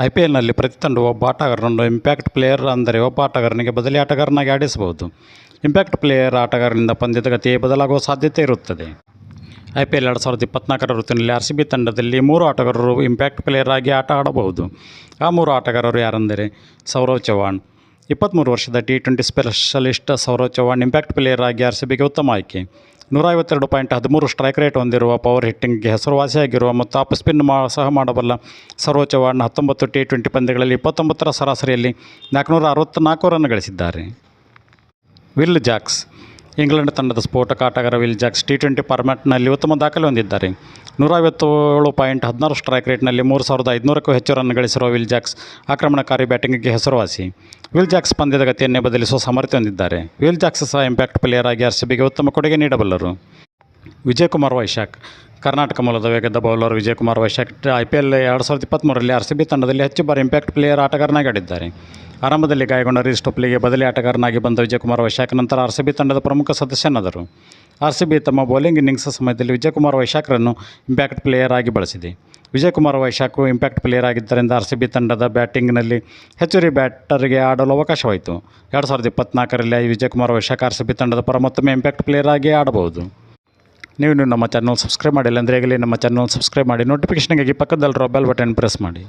I P ಎಲ್ನಲ್ಲಿ ಪ್ರತಿ ತಂಡವು ಒಬ್ಬ ಆಟಗಾರರನ್ನು ಇಂಪ್ಯಾಕ್ಟ್ ಪ್ಲೇಯರ್ ಅಂದರೆ ಒಬ್ಬ ಆಟಗಾರನಿಗೆ ಬದಲಿ ಆಟಗಾರನಾಗಿ ಆಡಿಸಬಹುದು. ಇಂಪ್ಯಾಕ್ಟ್ ಪ್ಲೇಯರ್ ಆಟಗಾರನಿಂದ ಪಂದ್ಯದ ಗತಿ ಬದಲಾಗುವ ಸಾಧ್ಯತೆ ಇರುತ್ತದೆ. ಐ ಪಿ ಎಲ್ ಎರಡು ಸಾವಿರದ ಇಪ್ಪತ್ನಾಲ್ಕರ ಋತುವಿನಲ್ಲಿ ಆರ್ ಸಿ ಬಿ ತಂಡದಲ್ಲಿ ಮೂರು ಆಟಗಾರರು ಇಂಪ್ಯಾಕ್ಟ್ ಪ್ಲೇಯರ್ ಆಗಿ ಆಟ ಆಡಬಹುದು. ಆ ಮೂರು ಆಟಗಾರರು ಯಾರೆಂದರೆ ಸೌರವ್ ಚೌಹಾಣ್ ಇಪ್ಪತ್ತ್ಮೂರು ವರ್ಷದ T twenty specialist Saurav Chauhan impact player ಆಗಿ ಆರ್ ಸಿ ಬಿಗೆ ಉತ್ತಮ ಆಯ್ಕೆ. ನೂರ ಐವತ್ತೆರಡು ಪಾಯಿಂಟ್ ಹದಿಮೂರು ಸ್ಟ್ರೈಕ್ ರೇಟ್ ಹೊಂದಿರುವ ಪವರ್ ಹಿಟ್ಟಿಂಗ್ಗೆ ಹೆಸರುವಾಸಿಯಾಗಿರುವ ಮತ್ತು ಆಪ್ ಸ್ಪಿನ್ ಮಾ, ಸಹ ಮಾಡಬಲ್ಲ ಸೌರವ್ ಚೌಹಾಣ್ ಹತ್ತೊಂಬತ್ತು ಟಿ ಟ್ವೆಂಟಿ ಪಂದ್ಯಗಳಲ್ಲಿ ಇಪ್ಪತ್ತೊಂಬತ್ತರ ಸರಾಸರಿಯಲ್ಲಿ ನಾಲ್ಕುನೂರ ಅರವತ್ತ್ನಾಲ್ಕು ರನ್ ಗಳಿಸಿದ್ದಾರೆ. ವಿಲ್ ಜಾಕ್ಸ್ ಇಂಗ್ಲೆಂಡ್ ತಂಡದ ಸ್ಫೋಟಕ ಆಟಗಾರ ವಿಲ್ ಜಾಕ್ಸ್ ಟಿ ಟ್ವೆಂಟಿ ಫಾರ್ಮ್ಯಾಟ್ನಲ್ಲಿ ಉತ್ತಮ ದಾಖಲೆ ಹೊಂದಿದ್ದಾರೆ. ನೂರೈವತ್ತೇಳು ಪಾಯಿಂಟ್ ಹದಿನಾರು ಸ್ಟ್ರೈಕ್ ರೇಟ್ನಲ್ಲಿ ಮೂರು ಸಾವಿರದ ಐದುನೂರಕ್ಕೂ ಹೆಚ್ಚು ರನ್ ಗಳಿಸಿರುವ ವಿಲ್ ಜಾಕ್ಸ್ ಆಕ್ರಮಣಕಾರಿ ಬ್ಯಾಟಿಂಗಿಗೆ ಹೆಸರುವಾಸಿ. ವಿಲ್ ಜಾಕ್ಸ್ ಪಂದ್ಯದ ಗತಿಯನ್ನೇ ಬದಲಿಸುವ ಸಾಮರ್ಥ್ಯ ಹೊಂದಿದ್ದಾರೆ. ವಿಲ್ ಜಾಕ್ಸ್ ಸಹ ಇಂಪ್ಯಾಕ್ಟ್ ಪ್ಲೇಯರ್ ಆಗಿ ಆರ್ ಸಿ ಬಿಗೆ ಉತ್ತಮ ಕೊಡುಗೆ ನೀಡಬಲ್ಲರು. ವಿಜಯಕುಮಾರ್ ವೈಶಾಖ್, ಕರ್ನಾಟಕ ಮೂಲದ ವೇಗದ bowler Vijaykumar Vyshak, I P L ಎರಡು ಸಾವಿರದ ಇಪ್ಪತ್ತ್ಮೂರರಲ್ಲಿ ಆರ್ ಸಿ ಬಿ ತಂಡದಲ್ಲಿ ಹೆಚ್ಚು ಬಾರಿ ಇಂಪ್ಯಾಕ್ಟ್ ಪ್ಲೇಯರ್ ಆಟಗಾರನಾಗಿ ಆಡಿದ್ದಾರೆ. ಆರಂಭದಲ್ಲಿ ಗಾಯಗೊಂಡ ರೀಸ್ ಟೊಪ್ಲಿಗೆ ಬದಲಿ ಆಟಗಾರನಾಗಿ ಬಂದ ವಿಜಯಕುಮಾರ್ ವೈಶಾಖ್, ನಂತರ ಆರ್ ಸಿ ಬಿ ತಂಡದ ಪ್ರಮುಖ ಸದಸ್ಯನಾದರು. ಆರ್ ಸಿ ಬಿ ತಮ್ಮ ಬೌಲಿಂಗ್ ಇನ್ನಿಂಗ್ಸ್ ಸಮಯದಲ್ಲಿ ವಿಜಯಕುಮಾರ್ ವೈಶಾಖರನ್ನು ಇಂಪ್ಯಾಕ್ಟ್ ಪ್ಲೇಯರ್ ಆಗಿ ಬಳಸಿದೆ. ವಿಜಯಕುಮಾರ್ ವೈಶಾಖ್ ಇಂಪ್ಯಾಕ್ಟ್ ಪ್ಲೇಯರ್ ಆಗಿದ್ದರಿಂದ ಆರ್ ಸಿ ಬಿ ತಂಡದ ಬ್ಯಾಟಿಂಗ್ನಲ್ಲಿ ಹೆಚ್ಚುವರಿ ಬ್ಯಾಟರ್ಗೆ ಆಡಲು ಅವಕಾಶವಾಯಿತು. ಎರಡು ಸಾವಿರದ ಇಪ್ಪತ್ನಾಲ್ಕರಲ್ಲಿ Vijaykumar Vyshak R C B ತಂಡದ ಪರ ಮತ್ತೊಮ್ಮೆ ಇಂಪ್ಯಾಕ್ಟ್ ಪ್ಲೇಯರ್ ಆಗಿ ಆಡಬಹುದು. ನೀವು ನಮ್ಮ ಚಾನಲ್ ಸಬ್ಸ್ಕ್ರೈಬ್ ಮಾಡಿಲ್ಲ ಅಂದರೆ ಈಗಲೇ ನಮ್ಮ ಚಾನಲ್ ಸಬ್ಸ್ಕ್ರೈಬ್ ಮಾಡಿ, ನೋಟಿಫಿಕೇಷನ್ಗಾಗಿ ಪಕ್ಕದಲ್ಲಿರೋ ಬೆಲ್ ಬಟನ್ ಪ್ರೆಸ್ ಮಾಡಿ.